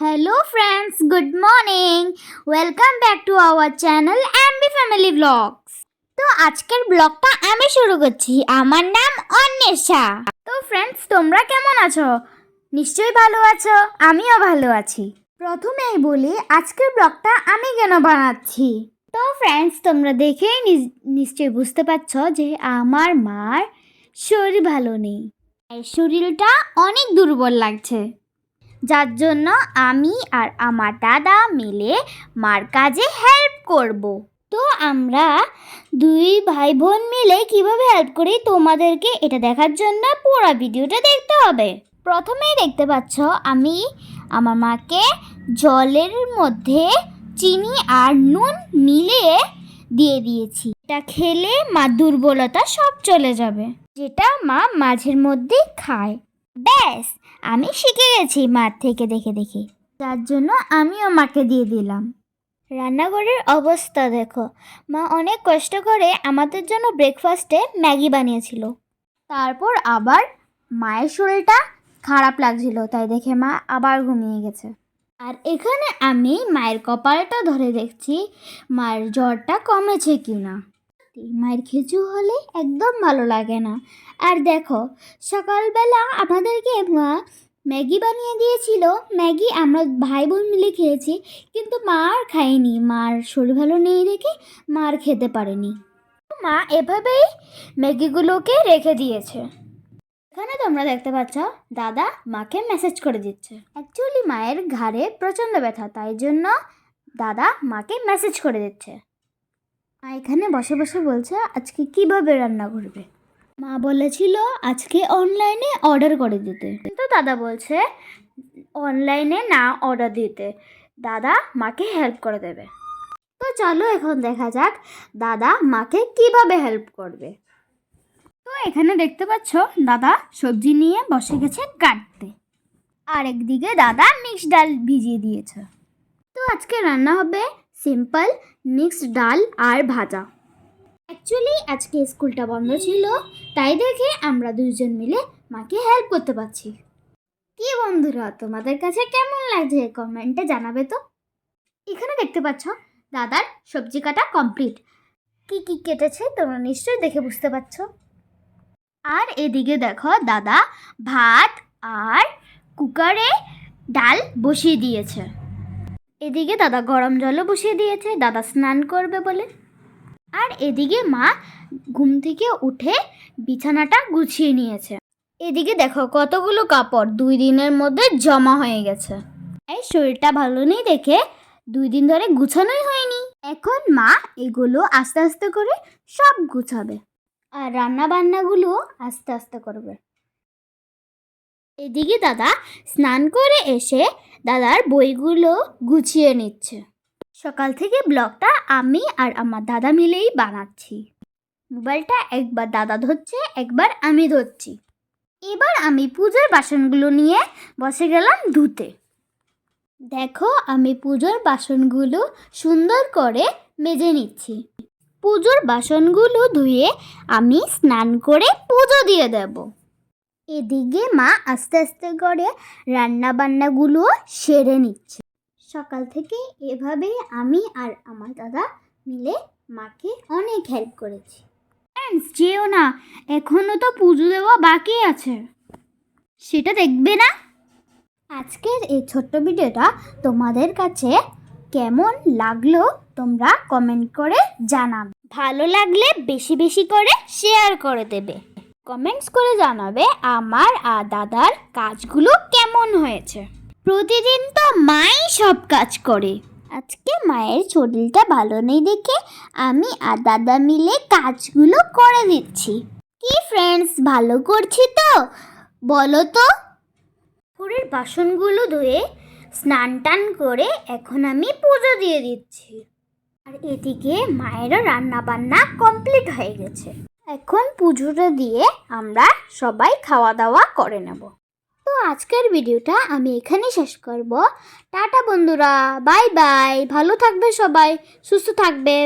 Hello friends, good morning. Welcome back to our channel MB Family Vlogs. তো আজকের ব্লগটা আমি শুরু করছি। আমার নাম অন্বেষা। তো ফ্রেন্ডস তোমরা কেমন আছো? নিশ্চয়ই ভালো আছো। আমিও ভালো আছি। প্রথমেই বলি আজকের ব্লগটা আমি কেন বানাচ্ছি? তো ফ্রেন্ডস তোমরা দেখেই নিশ্চয়ই বুঝতে পারছ যে আমার মার শরীর ভালো নেই। শরীরটা অনেক দুর্বল লাগছে। যার জন্য আমি আর আমার দাদা মিলে মার কাজে হেল্প করব। তো আমরা দুই ভাই বোন মিলে কীভাবে হেল্প করি তোমাদেরকে এটা দেখার জন্য পুরো ভিডিওটা দেখতে হবে। প্রথমেই দেখতে পাচ্ছ আমি আমার মাকে জলের মধ্যে চিনি আর নুন মিলিয়ে দিয়ে দিয়েছি। এটা খেলে মা দুর্বলতা সব চলে যাবে। যেটা মা মাঝের মধ্যেই খায়। ব্যাস, আমি শিখে গেছি মার থেকে দেখে দেখে। যার জন্য আমিও মাকে দিয়ে দিলাম। রান্নাঘরের অবস্থা দেখো। মা অনেক কষ্ট করে আমাদের জন্য ব্রেকফাস্টে ম্যাগি বানিয়েছিল। তারপর আবার মায়ের শরীরটা খারাপ লাগছিল, তাই দেখে মা আবার ঘুমিয়ে গেছে। আর এখানে আমি মায়ের কপালটা ধরে দেখছি, মায়ের জ্বরটা কমেছে কি না মায়ের খিচু হলে একদম ভালো লাগে না। আর দেখো, সকালবেলা আমাদেরকে মা ম্যাগি বানিয়ে দিয়েছিল। ম্যাগি আমরা ভাই বোন মিলে খেয়েছি, কিন্তু মা আর খায়নি। মার শরীর ভালো নেই দেখে মার খেতে পারেনি। মা এভাবেই ম্যাগিগুলোকে রেখে দিয়েছে। এখানে তোমরা দেখতে পাচ্ছ, দাদা মাকে মেসেজ করে দিচ্ছে। অ্যাকচুয়ালি মায়ের ঘাড়ে প্রচণ্ড ব্যথা, তাই জন্য দাদা মাকে মেসেজ করে দিচ্ছে। মা এখানে বসে বসে বলছে, আজকে কীভাবে রান্না করবে? মা বলেছিল, আজকে অনলাইনে অর্ডার করে দিতে। কিন্তু দাদা বলছে, অনলাইনে না অর্ডার দিতে। দাদা মাকে হেল্প করে দেবে। তো চলো এখন দেখা যাক, দাদা মাকে কীভাবে হেল্প করবে। তো এখানে দেখতে পাচ্ছ, দাদা সবজি নিয়ে বসে গেছে কাটতে। আরেকদিকে দাদা মিক্স ডাল ভিজিয়ে দিয়েছে। তো আজকে রান্না হবে সিম্পল, মিক্সড ডাল আর ভাজা। অ্যাকচুয়ালি আজকে স্কুলটা বন্ধ ছিল, তাই দেখে আমরা দুজন মিলে মাকে হেল্প করতে পারছি। কি বন্ধুরা, তোমাদের কাছে কেমন লাগছে? কমেন্টে জানাবে তো। এখানে দেখতে পাচ্ছ, দাদার সবজি কাটা কমপ্লিট কি কি কেটেছে, তোমরা নিশ্চয়ই দেখে বুঝতে পারছ। আর এদিকে দেখো, দাদা ভাত আর কুকারে ডাল বসিয়ে দিয়েছে। এদিকে দাদা গরম জলও বসিয়ে দিয়েছে, দাদা স্নান করবে বলে। আর এদিকে মা ঘুম থেকে উঠে বিছানাটা গুছিয়ে নিয়েছে। এদিকে দেখো কতগুলো কাপড় দুই দিনের মধ্যে জমা হয়ে গেছে। এই শরীরটা ভালো নেই দেখে দুই দিন ধরে গুছানোই হয়নি। এখন মা এগুলো আস্তে আস্তে করে সব গুছাবে আর রান্না বান্নাগুলো আস্তে আস্তে করবে। এদিকে দাদা স্নান করে এসে দাদার বইগুলো গুছিয়ে নিচ্ছে। সকাল থেকে ব্লগটা আমি আর আমার দাদা মিলেই বানাচ্ছি। মোবাইলটা একবার দাদা ধরছে, একবার আমি ধরছি। এবার আমি পুজোর বাসনগুলো নিয়ে বসে গেলাম ধুতে। দেখো, আমি পুজোর বাসনগুলো সুন্দর করে মেজে নিচ্ছি। পুজোর বাসনগুলো ধুয়ে আমি স্নান করে পুজো দিয়ে দেব। এদিকে মা আস্তে আস্তে করে রান্না বান্নাগুলো সেরে নিচ্ছে। সকাল থেকে এভাবে আমি আর আমার দাদা মিলে মাকে অনেক হেল্প করেছি। ফ্রেন্ডস যেও না এখনও তো পুজো দেওয়া বাকি আছে। সেটা দেখবে না? আজকের এই ছোট্ট ভিডিওটা তোমাদের কাছে কেমন লাগল তোমরা কমেন্ট করে জানাবে। ভালো লাগলে বেশি বেশি করে শেয়ার করে দেবে। কমেন্টস করে জানাবে আমার আর দাদার কাজগুলো কেমন হয়েছে। প্রতিদিন তো মাই সব কাজ করে। আজকে মায়ের শরীরটা ভালো নেই দেখে আমি আর দাদা মিলে কাজগুলো করে দিচ্ছি। কি ফ্রেন্ডস ভালো করছি তো? বলো তো। পুরের বাসনগুলো ধুয়ে স্নান টান করে এখন আমি পুজো দিয়ে দিচ্ছি। আর এদিকে মায়েরও রান্না বান্না কমপ্লিট হয়ে গেছে। এখন পুজোটা দিয়ে আমরা সবাই খাওয়া দাওয়া করে নেব। তো আজকের ভিডিওটা আমি এখানে শেষ করব। টাটা বন্ধুরা, বাই বাই, ভালো থাকবে সবাই, সুস্থ থাকবে।